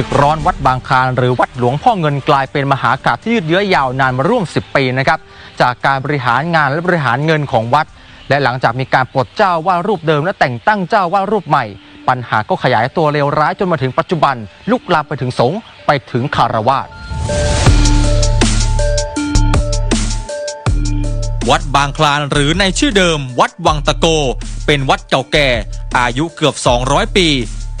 ศึกร้อนวัดบางคลานหรือวัดหลวงพ่อเงินกลายเป็นมหากาพย์ที่ยืดเยื้อยาวนานมาร่วม 10 ปีนะครับจากการบริหารงานและบริหารเงินของวัด และหลังจากมีการปลดเจ้าว่ารูปเดิมและแต่งตั้งเจ้าว่ารูปใหม่ ปัญหาก็ขยายตัวเลวร้ายจนมาถึงปัจจุบัน ลุกลามไปถึงสงฆ์ไปถึงคารวาสวัดบางคลานหรือในชื่อเดิม วัดวังตะโก เป็นวัดเก่าแก่ อายุเกือบ 200 ปี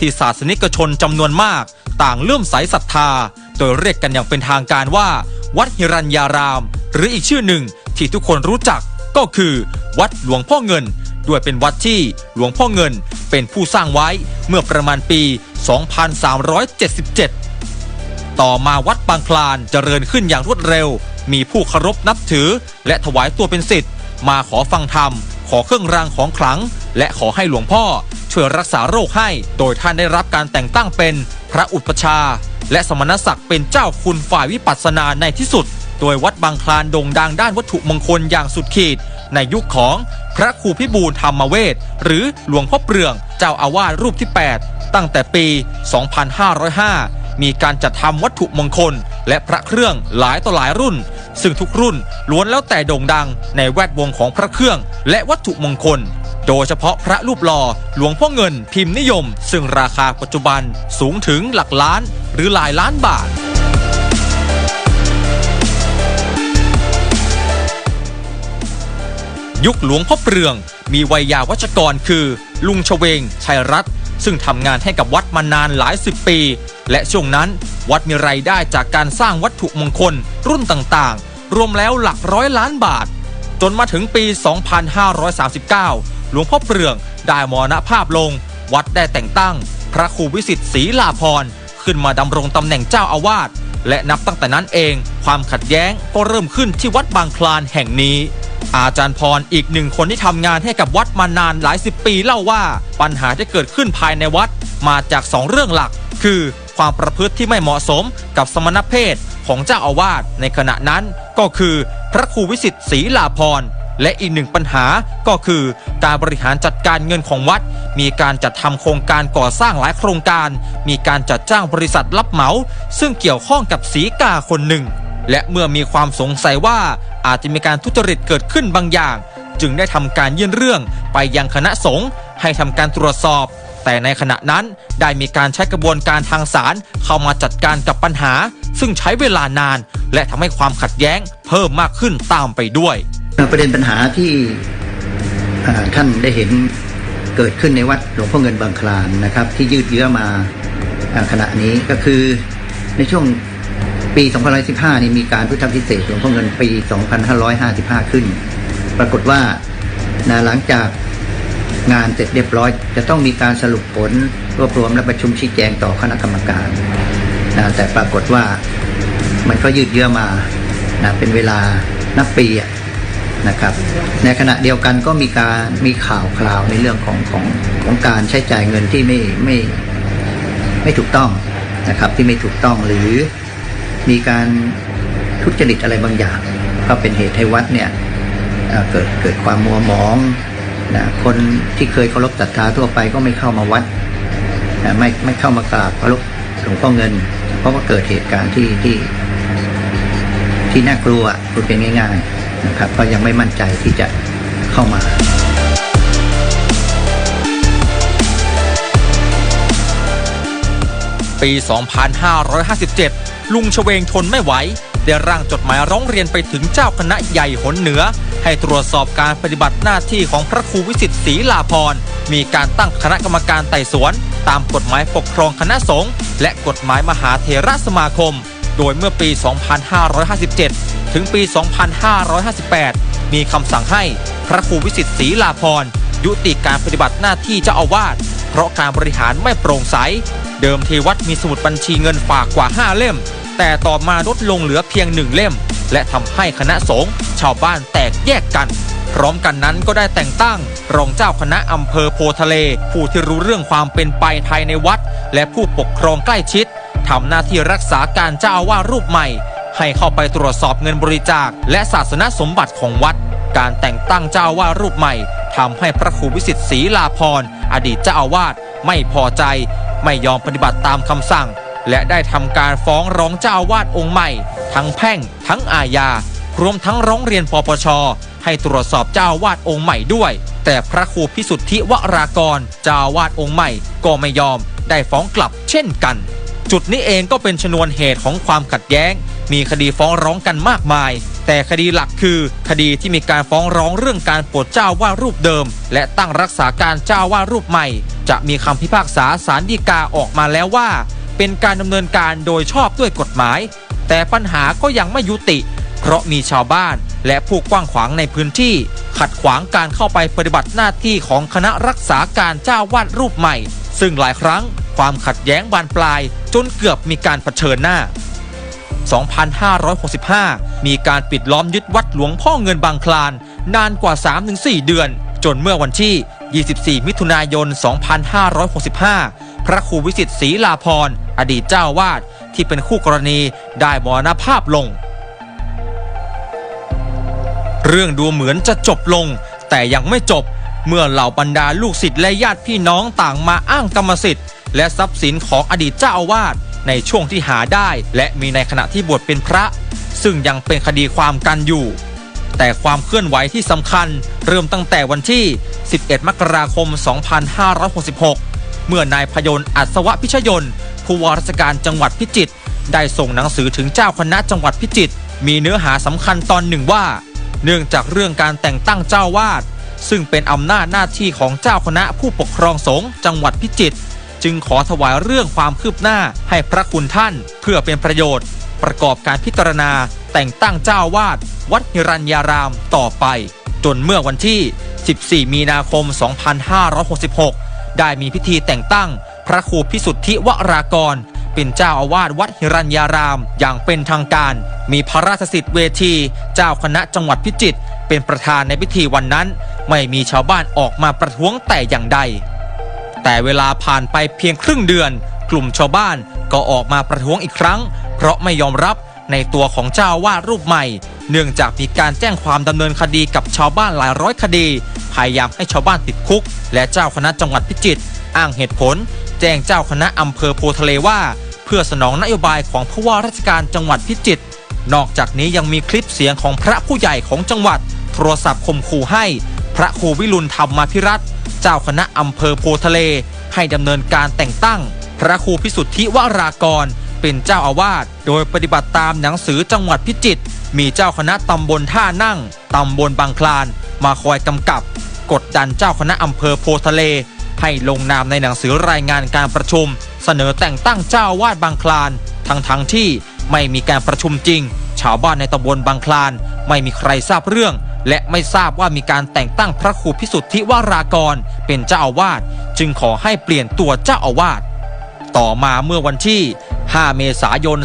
ที่ศาสนิกชนจำนวนมาก ต่างเลื่อมใสศรัทธา โดยเรียกกันอย่างเป็นทางการว่า วัดหิรัญญาราม หรืออีกชื่อหนึ่งที่ทุกคนรู้จักก็คือ วัดหลวงพ่อเงิน ด้วยเป็นวัดที่หลวงพ่อเงินเป็นผู้สร้างไว้เมื่อประมาณปี 2377 ต่อมาวัดบางคลานเจริญขึ้นอย่างรวดเร็ว มีผู้เคารพนับถือ และถวายตัวเป็นศิษย์มาขอฟังธรรม ขอเครื่องรางของขลัง และขอให้หลวงพ่อ ช่วยรักษาโรคให้ โดยท่านได้รับการแต่งตั้งเป็นพระอุปชา และสมณศักดิ์เป็นเจ้าคุณฝ่ายวิปัสสนาในที่สุด โดยวัดบางคลานโด่งดังด้านวัตถุมงคลอย่างสุดขีด ในยุคของพระครูพิบูลธรรมเวทหรือหลวงพ่อเปลือง เจ้าอาวาสรูปที่ 8 ตั้งแต่ปี 2505 มีการจัดทำวัตถุมงคล และพระเครื่องหลายต่อหลายรุ่น ซึ่งทุกรุ่นล้วนแล้วแต่โด่งดังในแวดวงของพระเครื่อง และวัตถุมงคล โดยเฉพาะพระรูปหล่อหลวงพ่อเงินพิมพ์นิยม ซึ่งราคาปัจจุบันสูงถึงหลักล้านหรือหลายล้านบาทยุคหลวงพ่อเปลือง มีวัยยาวัชกรคือ ลุงชเวง ชัยรัตน์ ซึ่งทำงานให้กับวัดมานานหลายสิบปี และช่วงนั้น วัดมีรายได้จากการสร้างวัตถุมงคล รุ่นต่างๆ รวมแล้วหลักร้อยล้านบาท จนมาถึงปี 2539 หลวงพ่อเปลืองได้มรณภาพลง วัดได้แต่งตั้ง พระครูวิสิทธิ์ศรีลาพรขึ้นมาดำรงตำแหน่งเจ้าอาวาสและนับตั้งแต่นั้นเอง ความขัดแย้งก็เริ่มขึ้นที่วัดบางคลานแห่งนี้ อาจารย์พรอีกหนึ่งคนที่ทำงานให้กับวัดมานานหลายสิบปีเล่าว่าปัญหาที่เกิดขึ้นภายในวัดมาจากสองเรื่องหลัก คือความประพฤติที่ไม่เหมาะสมกับสมณเพศของเจ้าอาวาสในขณะนั้นก็คือพระครูวิสิทธิ์ศรีลาพรและอีกหนึ่งปัญหาก็คือ การบริหารจัดการเงินของวัด มีการจัดทำโครงการก่อสร้างหลายโครงการ มีการจัดจ้างบริษัทรับเหมา ซึ่งเกี่ยวข้องกับสีกาคนหนึ่ง และเมื่อมีความสงสัยว่า อาจจะมีการทุจริตเกิดขึ้นบางอย่าง จึงได้ทำการยื่นเรื่องไปยังคณะสงฆ์ให้ทำการตรวจสอบ แต่ในขณะนั้นได้มีการใช้กระบวนการทางศาลเข้ามาจัดการกับปัญหา ซึ่งใช้เวลานาน และทำให้ความขัดแย้งเพิ่มมากขึ้นตามไปด้วยประเด็นปัญหาที่ท่านได้เห็นเกิดขึ้นในวัดหลวงพ่อเงินบางคลานนะครับ ที่ยืดเยื้อมาขณะนี้ก็คือในช่วง ปี2015นี่มีการพุทธพิเศษหลวงพ่อเงินปี 2555 ขึ้น ปรากฏว่านะหลังจากงานเสร็จเรียบร้อย จะต้องมีการสรุปผลรวบรวมและประชุมชี้แจงต่อคณะกรรมการนะแต่ปรากฏว่ามันก็ยืดเยื้อมานะเป็นเวลานับปีนะครับ ในขณะเดียวกันก็มีการมีข่าวคราวในเรื่องของของของการใช้จ่ายเงินที่ไม่ไม่ไม่ถูกต้องนะครับที่ไม่ถูกต้องหรือ มีการทุจริตอะไรบางอย่าง ก็เป็นเหตุให้วัดเนี่ยเกิดเกิดความมัวหมองนะคนที่เคยเคารพศรัทธาทั่วไปก็ไม่เข้ามาวัดนะไม่ไม่เข้ามากราบเคารพหลวงพ่อเงิน เพราะว่าเกิดเหตุการณ์ที่ที่ที่น่ากลัวพูดเป็นง่ายๆนะครับก็ยังไม่มั่นใจที่จะเข้ามาปี 2557 ลุงชเวงทนไม่ไหว ได้ร่างจดหมายร้องเรียนไปถึงเจ้าคณะใหญ่หนเหนือ ให้ตรวจสอบการปฏิบัติหน้าที่ของพระครูวิสิทธิ์ศรีลาพร มีการตั้งคณะกรรมการไต่สวน ตามกฎหมายปกครองคณะสงฆ์และกฎหมายมหาเถรสมาคม โดยเมื่อปี 2557 ถึงปี 2558 มีคำสั่งให้พระครูวิสิทธิ์ศรีลาพรยุติการปฏิบัติหน้าที่เจ้าอาวาส ราะการบริหารไม่โปร่งใส เดิมทีวัดมีสมุดบัญชีเงินฝากกว่า 5 เล่ม แต่ต่อมาลดลงเหลือเพียงหนึ่งเล่ม และทำให้คณะสงฆ์ชาวบ้านแตกแยกกันพร้อมกันนั้นก็ได้แต่งตั้ง รองเจ้าคณะอำเภอโพทะเล ผู้ที่รู้เรื่องความเป็นไปภายในวัด และผู้ปกครองใกล้ชิดทำหน้าที่รักษาการเจ้าอาวาสรูปใหม่ ให้เข้าไปตรวจสอบเงินบริจาค และศาสนสมบัติของวัด การแต่งตั้งเจ้าวาสรูปใหม่ทำให้พระครูวิสิทธิ์ศรีลาพรอดีตเจ้าอาวาสไม่พอใจ ไม่ยอมปฏิบัติตามคำสั่ง และได้ทำการฟ้องร้องเจ้าอาวาดองค์ใหม่ ทั้งแพ่ง ทั้งอาญารวมทั้งร้องเรียนปปช ให้ตรวจสอบเจ้าอาวาดองค์ใหม่ด้วย แต่พระครูพิสุทธิวรากรเจ้าอาวาดองค์ใหม่ก็ไม่ยอม ได้ฟ้องกลับเช่นกัน จุดนี้เองก็เป็นชนวนเหตุของความขัดแย้ง มีคดีฟ้องร้องกันมากมาย แต่คดีหลักคือ คดีที่มีการฟ้องร้องเรื่องการปลดเจ้าว่ารูปเดิม และตั้งรักษาการเจ้าว่ารูปใหม่ จะมีคำพิพากษาสารดีกาออกมาแล้วว่า เป็นการดำเนินการโดยชอบด้วยกฎหมาย แต่ปัญหาก็ยังไม่ยุติ เพราะมีชาวบ้านและผู้กว้างขวางในพื้นที่ ขัดขวางการเข้าไปปฏิบัติหน้าที่ของคณะรักษาการเจ้าวาดรูปใหม่ ซึ่งหลายครั้งความขัดแย้งบานปลายจนเกือบมีการเผชิญหน้า 2565 มีการปิดล้อมยึดวัดหลวงพ่อเงินบางคลาน นานกว่า 3-4 เดือน จนเมื่อวันที่ 24 มิถุนายน 2565 พระครูวิสิตศรีลาพร อดีตเจ้าวาดที่เป็นคู่กรณีได้มรณภาพลง เรื่องดูเหมือนจะจบลง แต่ยังไม่จบเมื่อเหล่าบรรดาลูกศิษย์และญาติพี่น้องต่างมาอ้างกรรมสิทธิ์และทรัพย์สินของอดีตเจ้าอาวาส ในช่วงที่หาได้ และมีในขณะที่บวชเป็นพระ ซึ่งยังเป็นคดีความกันอยู่ แต่ความเคลื่อนไหวที่สำคัญเริ่มตั้งแต่วันที่ 11 มกราคม 2566 เมื่อนายพยนต์อัศวะพิชยนผู้ว่าราชการจังหวัดพิจิตรได้ส่งหนังสือถึงเจ้าคณะจังหวัดพิจิตรมีเนื้อหาสำคัญตอนหนึ่งว่า เนื่องจากเรื่องการแต่งตั้งเจ้าวาดซึ่งเป็นอำนาจหน้าที่ของเจ้าคณะผู้ปกครองสงฆ์จังหวัดพิจิตร จึงขอถวายเรื่องความคืบหน้าให้พระคุณท่าน เพื่อเป็นประโยชน์ ประกอบการพิจารณา แต่งตั้งเจ้าวาด วัดหิรัญญารามต่อไป จนเมื่อวันที่ 14 มีนาคม 2566 ได้มีพิธีแต่งตั้ง พระครูพิสุทธิวรากร เป็นเจ้าอาวาสวัดหิรัญญาราม อย่างเป็นทางการ มีพระราชสิทธิ์เวที เจ้าคณะจังหวัดพิจิตรเป็นประธานในพิธีวันนั้น ไม่มีชาวบ้านออกมาประท้วงแต่อย่างใด แต่เวลาผ่านไปเพียงครึ่งเดือน กลุ่มชาวบ้านก็ออกมาประท้วงอีกครั้ง เพราะไม่ยอมรับในตัวของเจ้าวาดรูปใหม่ เนื่องจากมีการแจ้งความดำเนินคดีกับชาวบ้านหลายร้อยคดี พยายามให้ชาวบ้านติดคุก และเจ้าคณะจังหวัดพิจิตรอ้างเหตุผล แจ้งเจ้าคณะอำเภอโพทะเลว่า เพื่อสนองนโยบายของผู้ว่าราชการจังหวัดพิจิตรนอกจากนี้ยังมีคลิปเสียงของพระผู้ใหญ่ของจังหวัด โทรศัพท์ข่มขู่ให้ พระครูวิรุณธรรมมาพิรัตน์ จ้าคณะอำเภอโพทะเล ให้ดำเนินการแต่งตั้ง พระครูพิสุทธิวรากร เป็นเจ้าอาวาสโดยปฏิบัติตามหนังสือจังหวัดพิจิตรมีเจ้าคณะตำบลท่านั่งตำบลบางคลาน มาคอยกำกับ กดดันเจ้าคณะอำเภอโพทะเล ให้ลงนามในหนังสือรายงานการประชุม เสนอแต่งตั้งเจ้าอาวาดบางคลาน ทั้งทั้งๆที่ไม่มีการประชุมจริง ชาวบ้านในตำบลบางคลาน ไม่มีใครทราบเรื่อง และไม่ทราบว่ามีการแต่งตั้งพระครูพิสุทธิวารากร เป็นเจ้าอาวาสจึงขอให้เปลี่ยนตัวเจ้าอาวาสต่อมาเมื่อวันที่ 5 เมษายน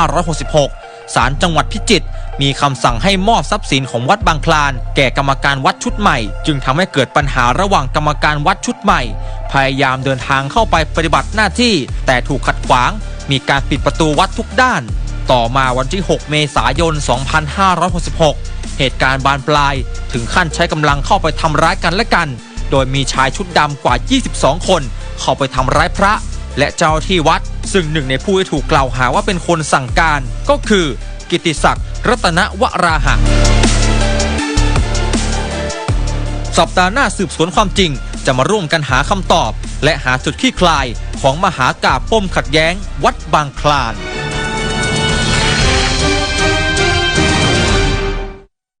2566 ศาลจังหวัดพิจิตรมีคำสั่งให้มอบทรัพย์สินของวัดบางคลาน แก่กรรมการวัดชุดใหม่ จึงทำให้เกิดปัญหาระหว่างกรรมการวัดชุดใหม่ พยายามเดินทางเข้าไปปฏิบัติหน้าที่ แต่ถูกขัดขวาง มีการปิดประตูวัดทุกด้าน ต่อมาวันที่ 6 เมษายน 2566 เหตุการณ์บานปลาย ถึงขั้นใช้กำลังเข้าไปทำร้ายกันและกัน โดยมีชายชุดดำกว่า 22 คน เข้าไปทำร้ายพระ และเจ้าที่วัด ซึ่งหนึ่งในผู้ที่ถูกกล่าวหาว่าเป็นคนสั่งการ ก็คือ กิติศักดิ์รัตนวราหะ สัปดาห์หน้าสืบสวนความจริง จะมาร่วมกันหาคำตอบ และหาจุดคลี่คลายของมหากาพย์ปมขัดแย้ง วัดบางคลาน